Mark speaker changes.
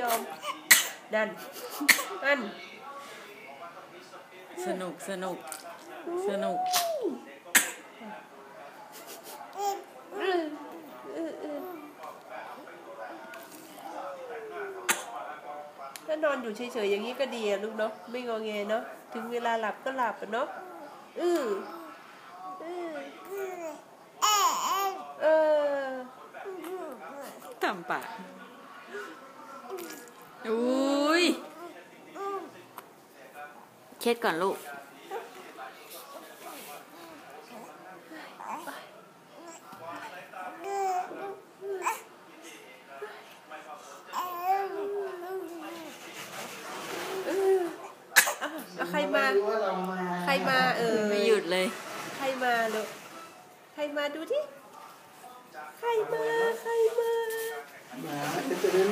Speaker 1: ยอมนั่นนั่น
Speaker 2: สนุกสนุกสนุก
Speaker 1: เออเออเออถ้านอนอยู่เฉยๆอย่างนี้ก็ดีอะลูกเนาะไม่งอแงเนาะถึงเวลาหลับก็หลับอะเนาะอืออือเออ
Speaker 2: ทำปากอุ้ย เช็ดก่อนลูก
Speaker 1: อะแล้วใครมา ใครมาเออ
Speaker 2: ไม่หยุดเลย
Speaker 1: ใครมาลูก ใครมาดูที่ ใครมา ใครมา